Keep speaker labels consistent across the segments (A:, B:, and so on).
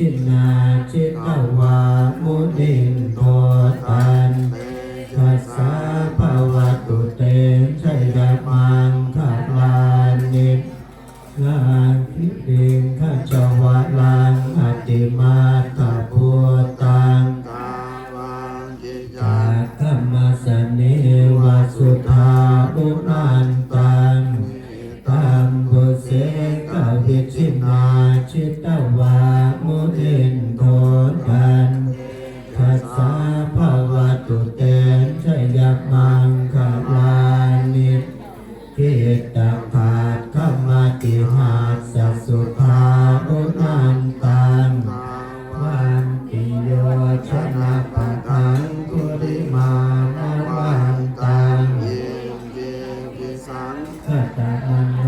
A: Firna Mm-hmm.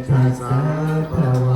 A: Exercise our power.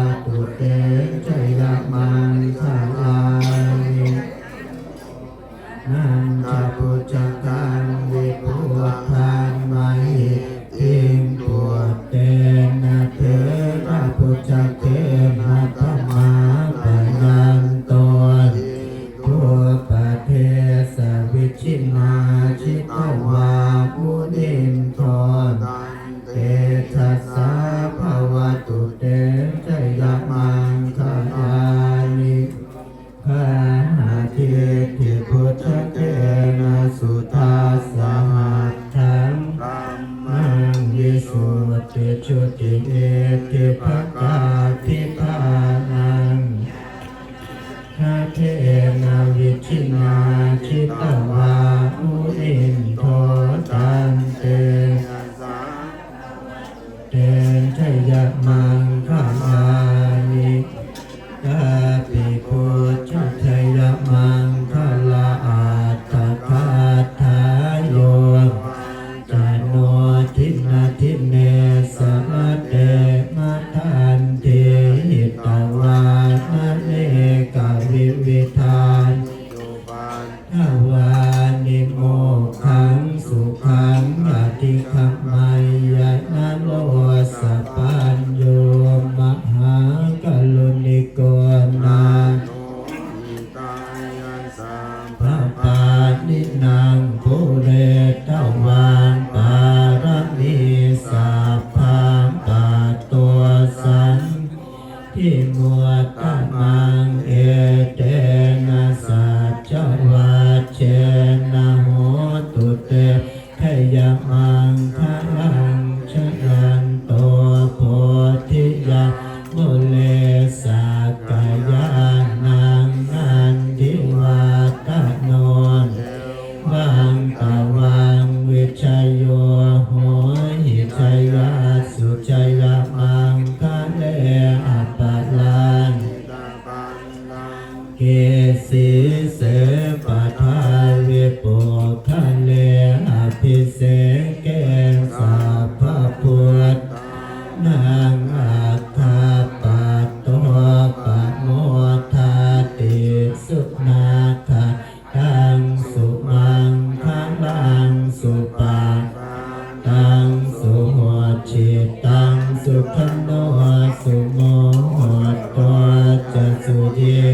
A: Bhagavad ทิมุตตมังเอเตนะสัจวัจเจนโหตเตขยมังทะลังชรันโตโพธิยามุเลสักก เสปะทาวิปุคะเลอภิเสเกสาภพุทนางาคาปะโปโมทาติสุนาคาตังสุมังคาลังสุปาตังสุหัวจิตตังสุขันโนสุโมหตตจะสุยิ